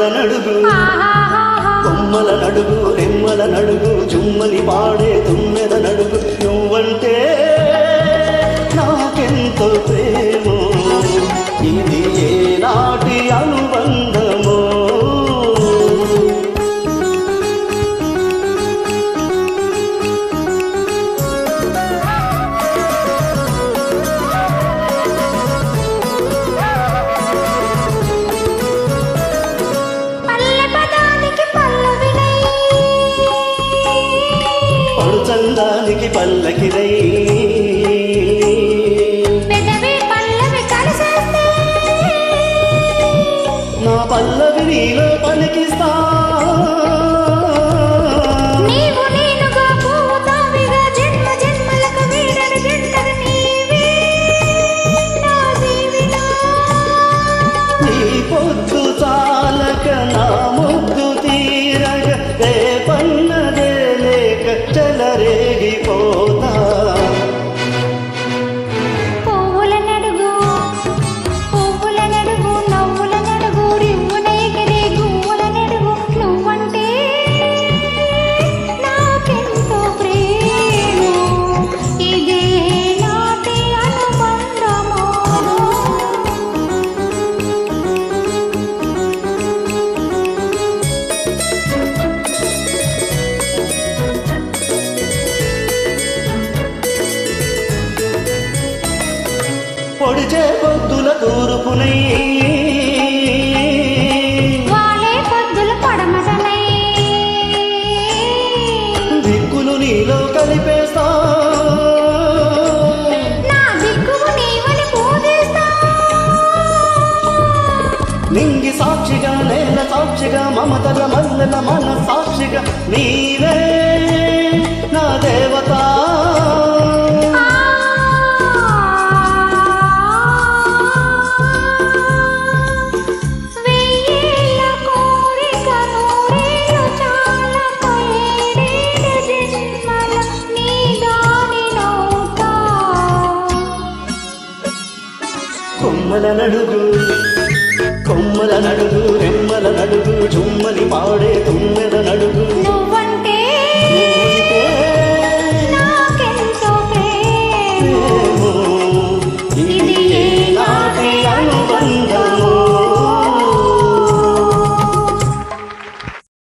రెమ్మల నడుగు. కొమ్మల నడుగు రెమ్మల నడుగు జుమ్మలి పాడే తుమ్మెద నడుగు. నువ్వంటే నాకెంతో ప్రేమ. పడుచందానికి పల్లకిరై నా పల్లవి నీలో పలికిస్తా పొడిచే పొద్దుల తూర్పునై. దిక్కులు నీలో కలిపేస్తా. నింగి సాక్షిగా నేల సాక్షిగా మమతల మల్లెల మన సాక్షిగా నీవే. కొమ్మల నడుగు కొమ్మల నడుగు రెమ్మల నడుగు చుమ్మని పాడే